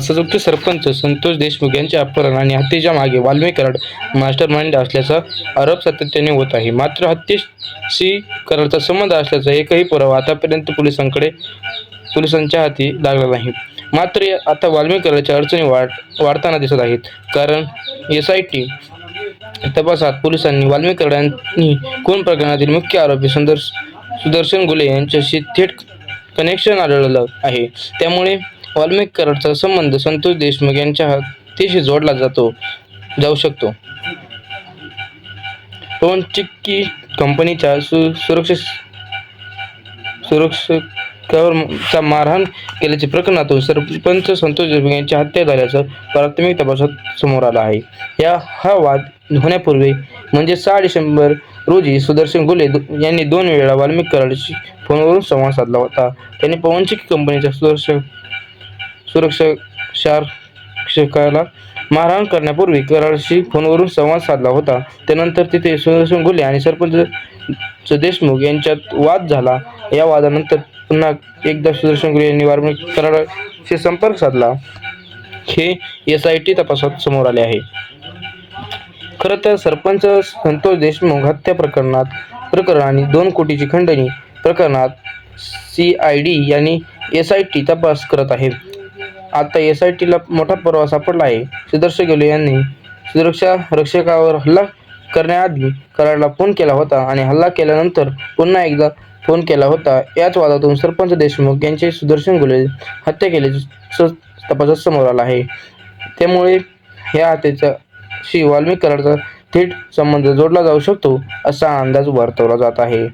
संयुक्त सरपंच संतोष देशमुख यांच्या अपहरण आणि हत्येच्या मागे वाल्मिक कराड मास्टर माइंड असल्याचा आरोप सातत्याने होत आहे. मात्र हत्येशी कराडचा संबंध असल्याचा एकही पुरावा आतापर्यंत पोलिसांकडे पोलिसांच्या हाती लागला नाही. मात्र आता वाल्मिक कराडच्या अडचणी वाढ वाढताना दिसत आहेत. कारण एस आय टी तपासात पोलिसांनी वाल्मिक कराड यांनी खून प्रकरणातील मुख्य आरोपी सुदर्श सुदर्शन गुले यांच्याशी थेट कनेक्शन आढळलं आहे. त्यामुळे वाल्मिक कराडचा संबंध संतोष देशमुख यांच्या हत्येशी जोडला जातो जाऊ शकतो. पवन चिक्की कंपनीच्या सु सुरक्षा सुरक्षकावर मारहाण केल्याच्या प्रकरणातून सरपंच संतोष देशमुख यांची हत्या झाल्याचं प्राथमिक तपासात समोर आला आहे. या हा वाद होण्यापूर्वी म्हणजे सहा डिसेंबर रोजी सुदर्शन गुले दो- यांनी दोन वेळा वाल्मिक कराडशी फोनवरून संवाद साधला होता. त्यांनी पवनचिक कंपनीच्या सुदर्शन सुरक्षा मारहाण करण्यापूर्वी कराडशी फोनवरून संवाद साधला होता. त्यानंतर तिथे सुदर्शन गुले आणि सरपंच देशमुख यांच्यात वाद झाला. या वादानंतर पुन्हा एकदा सुदर्शन गुले यांनी वाल्मिक कराडशी संपर्क साधला. हे एस आय टी तपासात समोर आले आहे. खरं तर सरपंच संतोष देशमुख हत्या प्रकरणात प्रकरण आणि दोन कोटीची खंडणी प्रकरणात सी आय डी यांनी एस आय टी तपास करत आहे आता एस आय टीला मोठा परवा सापडला आहे. सुदर्शन गेले यांनी सुरक्षा रक्षकावर हल्ला करण्याआधी कराडला फोन केला होता आणि हल्ला केल्यानंतर पुन्हा एकदा फोन केला होता. याच वादातून सरपंच देशमुख यांचे सुदर्शन गुले हत्या केल्याचे तपासात समोर आला आहे. त्यामुळे ह्या हत्येचा शी वाल्मिक कराडचा थेट संबंध जोडला जाऊ शकतो असा अंदाज वर्तवला जात आहे.